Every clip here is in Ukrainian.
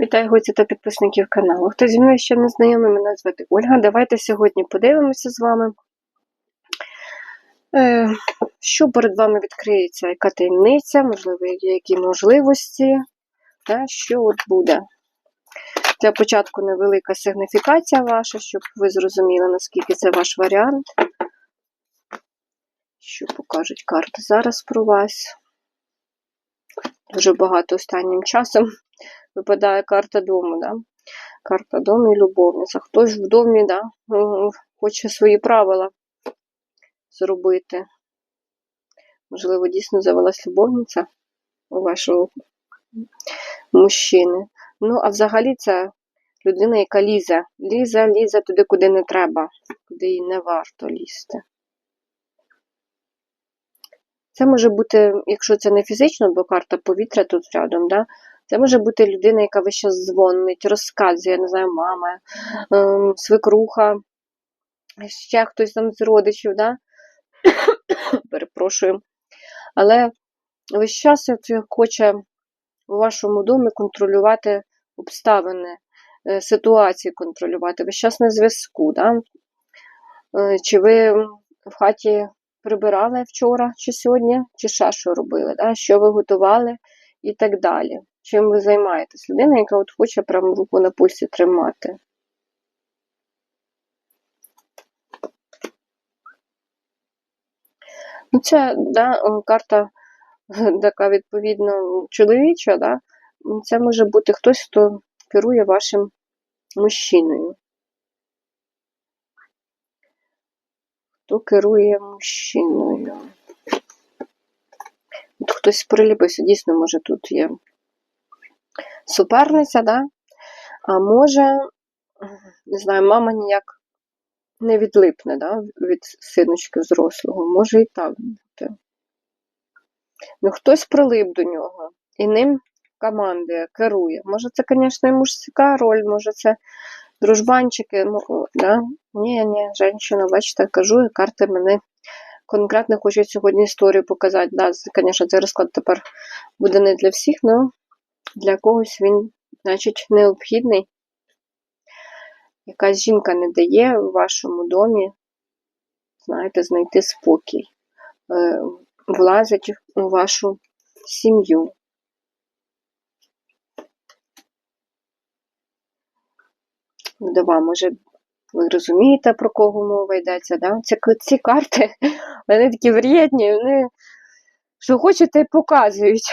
Вітаю гості та підписників каналу. Хто зі мною ще не знайомий, мене звати Ольга. Давайте сьогодні подивимося з вами, е, що перед вами відкриється, яка таємниця, можливо, які можливості, та що от буде. Для початку невелика сигніфікація ваша, щоб ви зрозуміли, наскільки це ваш варіант. Що покажуть карти зараз про вас. Дуже багато останнім часом випадає карта дому, да? Карта дому і любовниця. Хтось в домі, да, хоче свої правила зробити. Можливо, дійсно завелась любовниця у вашого мужчини. Ну, а взагалі це людина, яка лізе. Лізе, лізе туди, куди не треба, куди їй не варто лізти. Це може бути, якщо це не фізично, бо карта повітря тут рядом, да? Це може бути людина, яка весь час дзвонить, розказує, я не знаю, мама, ем, свекруха, ще хтось там з родичів, да? перепрошую. Але весь час хоче у вашому домі контролювати обставини, е, ситуації контролювати, весь час на зв'язку. Да? Е, Чи ви в хаті прибирали вчора чи сьогодні, чи ще що робили, да? що ви готували і так далі. Чим ви займаєтесь? Людина, яка от хоче прямо руку на пульсі тримати. Ну, це да, карта така відповідно чоловіча, да? це може бути хтось, хто керує вашим мужчиною. Хто керує мужчиною? От хтось приліпився, дійсно, може, тут є суперниця, да? а може, не знаю, мама ніяк не відлипне да? від синочки взрослого. Може і так бути. Ну, хтось прилип до нього і ним командує, керує. Може, це, звісно, і мужська роль, може, це дружбанчики. ну, Да? Ні, ні, женщина, бачите, кажу, і карти мене конкретно хочуть сьогодні історію показати. Да, звісно, цей розклад тепер буде не для всіх, але для когось він, значить, необхідний. Якась жінка не дає в вашому домі, знаєте, знайти спокій, е, влазить у вашу сім'ю. Вдова, може, ви розумієте, про кого мова йдеться, да? Ці, ці карти, вони такі вредні, вони що хочете, показують.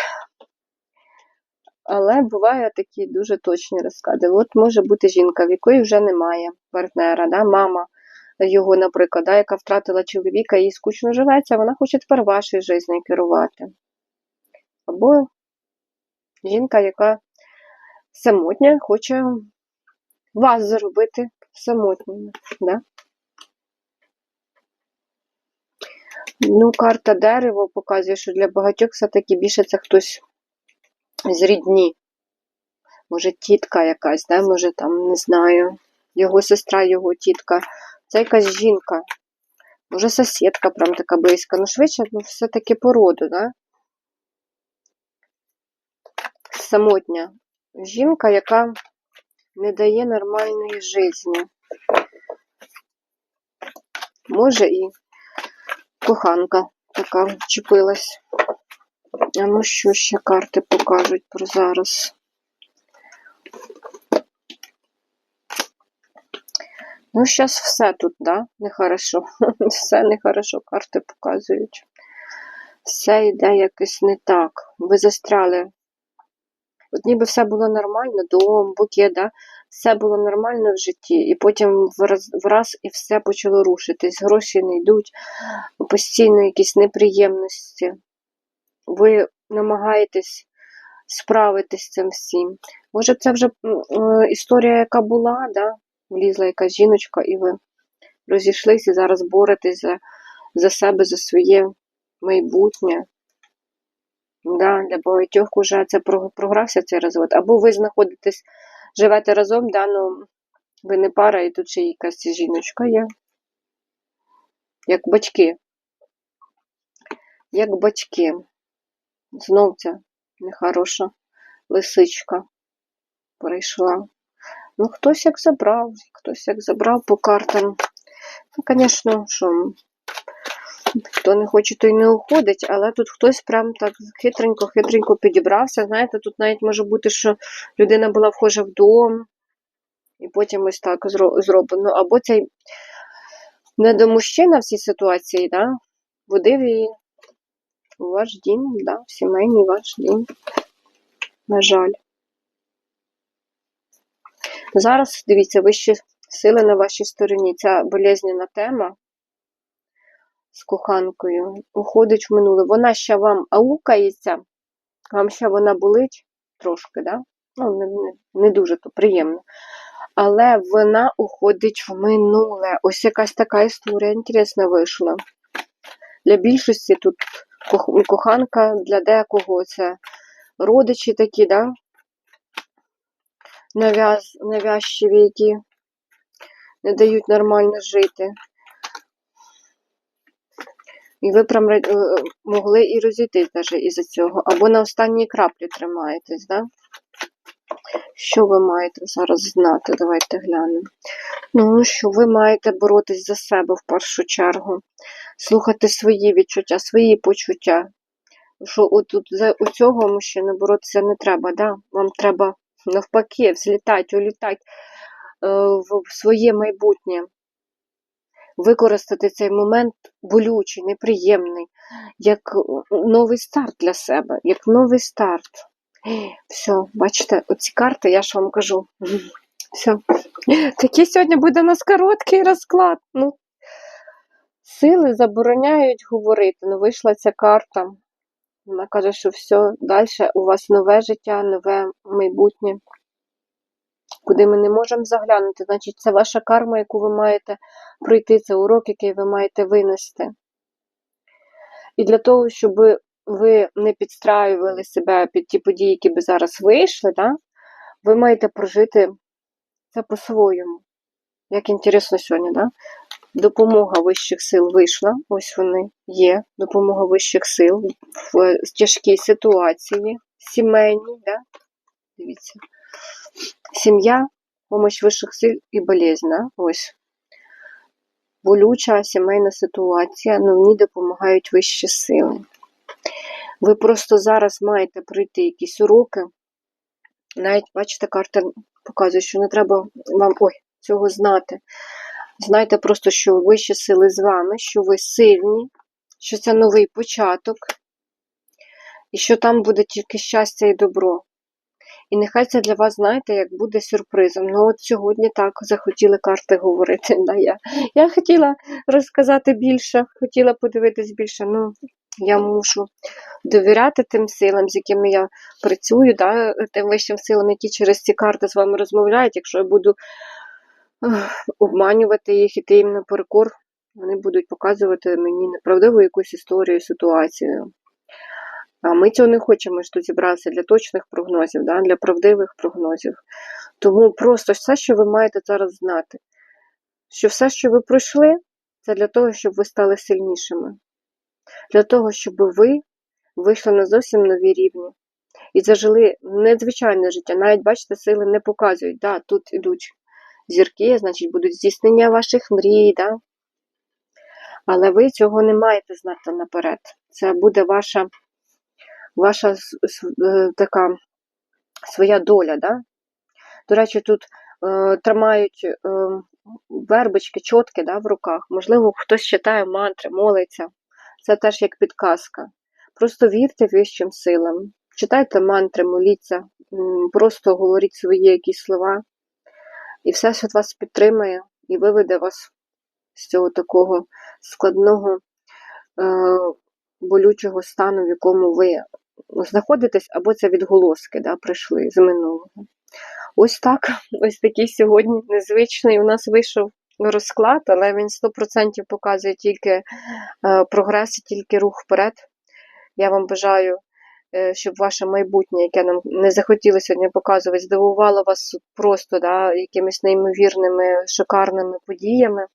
Але буває такі дуже точні розклади. От може бути жінка, в якої вже немає партнера, да? мама його, наприклад, да? яка втратила чоловіка, їй скучно живеться, вона хоче тепер вашою життю керувати. Або жінка, яка самотня, хоче вас зробити самотніми. Да? Ну, карта дерево показує, що для багатьох все-таки більше це хтось з рідні. Може, тітка якась, да? може там, не знаю, його сестра, його тітка. Це якась жінка. Може, сусідка прям така близька. Ну, швидше, ну, все-таки породу, да? Самотня. Жінка, яка не дає нормальної житті. Може і коханка така вчепилась. Ну що ще карти покажуть про зараз? Ну, зараз все тут, да? Нехорошо. Все нехорошо, карти показують. Все йде якось не так. Ви застряли. От ніби все було нормально, дом, букет, да? все було нормально в житті, і потім враз, враз і все почало рушитись. Гроші не йдуть, постійно якісь неприємності. Ви намагаєтесь справитись з цим всім. Може, це вже е, історія, яка була, да? влізла якась жіночка, і ви розійшлися і зараз боретесь за, за себе, за своє майбутнє. Да, для багатьох уже це програвся цей розвод. Або ви знаходитесь, живете разом, да, ну, ви не пара, і тут ще якась жіночка є. Як батьки. Як батьки. Знов ця нехороша лисичка. прийшла. Ну, хтось як забрав, хтось як забрав по картам. Ну, звісно, що хто не хоче, той не уходить, але тут хтось прям так хитренько-хитренько підібрався. Знаєте, тут навіть може бути, що людина була вхожа в дом, і потім ось так зроблено. Або цей недомужчина в цій ситуації, да, водив її ваш дім, да, сімейний ваш дім. На жаль. Зараз, дивіться, вищі сили на вашій стороні. Ця болезненна тема з коханкою уходить в минуле. Вона ще вам аукається, вам ще вона болить трошки, да? ну, не, не, дуже то приємно. Але вона уходить в минуле. Ось якась така історія інтересна вийшла. Для більшості тут коханка, для декого це родичі такі, да? Навяз, навязчиві, які не дають нормально жити. І ви прям е, могли і розійтись навіть із-за цього. Або на останній краплі тримаєтесь, да? Що ви маєте зараз знати? Давайте глянемо. Ну, що ви маєте боротись за себе в першу чергу, слухати свої відчуття, свої почуття. Що отут за у цього мужчини боротися не треба, да? Вам треба навпаки взлітати, улітати е, в своє майбутнє. Використати цей момент болючий, неприємний, як новий старт для себе, як новий старт. Все, бачите, оці карти, я ж вам кажу. Все. Такий сьогодні буде у нас короткий розклад. Ну, сили забороняють говорити. Ну, вийшла ця карта. Вона каже, що все, далі у вас нове життя, нове майбутнє. Куди ми не можемо заглянути, значить, це ваша карма, яку ви маєте пройти, це урок, який ви маєте винести. І для того, щоб ви не підстраювали себе під ті події, які би зараз вийшли, да, ви маєте прожити це по-своєму. Як інтересно сьогодні, да? Допомога вищих сил вийшла, ось вони є. Допомога вищих сил в тяжкій ситуації, сімейній, да? дивіться. Сім'я, помощь вищих сил і болезнь, да? ось. Болюча сімейна ситуація, але в ній допомагають вищі сили. Ви просто зараз маєте пройти якісь уроки. Навіть, бачите, карта показує, що не треба вам ой, цього знати. Знайте просто, що вищі сили з вами, що ви сильні, що це новий початок, і що там буде тільки щастя і добро. І нехай це для вас, знаєте, як буде сюрпризом. Ну, от сьогодні так захотіли карти говорити. Да, я. я хотіла розказати більше, хотіла подивитись більше. Ну, я мушу довіряти тим силам, з якими я працюю, да, тим вищим силам, які через ці карти з вами розмовляють. Якщо я буду обманювати їх, іти їм наперекор, вони будуть показувати мені неправдиву якусь історію, ситуацію. А ми цього не хочемо, ми ж тут зібралися для точних прогнозів, да, для правдивих прогнозів. Тому просто все, що ви маєте зараз знати, що все, що ви пройшли, це для того, щоб ви стали сильнішими. Для того, щоб ви вийшли на зовсім нові рівні і зажили незвичайне життя. Навіть, бачите, сили не показують, да, тут ідуть зірки, значить, будуть здійснення ваших мрій, да? але ви цього не маєте знати наперед. Це буде ваша, ваша е, така своя доля. Да? До речі, тут е, тримають е, вербочки, чотки да, в руках. Можливо, хтось читає мантри, молиться. Це теж як підказка. Просто вірте вищим силам. Читайте мантри, моліться, просто говоріть свої якісь слова. І все світ вас підтримає і виведе вас з цього такого складного, е, болючого стану, в якому ви знаходитесь, або це відголоски да, прийшли з минулого. Ось так, ось такий сьогодні незвичний у нас вийшов розклад, але він 100% показує тільки е, прогрес, і тільки рух вперед. Я вам бажаю, е, щоб ваше майбутнє, яке нам не захотіло сьогодні показувати, здивувало вас просто да, якимись неймовірними, шикарними подіями.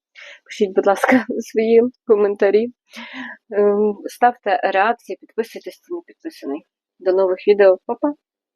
Пишіть, будь ласка, свої коментарі. Ем, Ставте реакції, підписуйтесь, хто не підписаний. До нових відео. Па-па!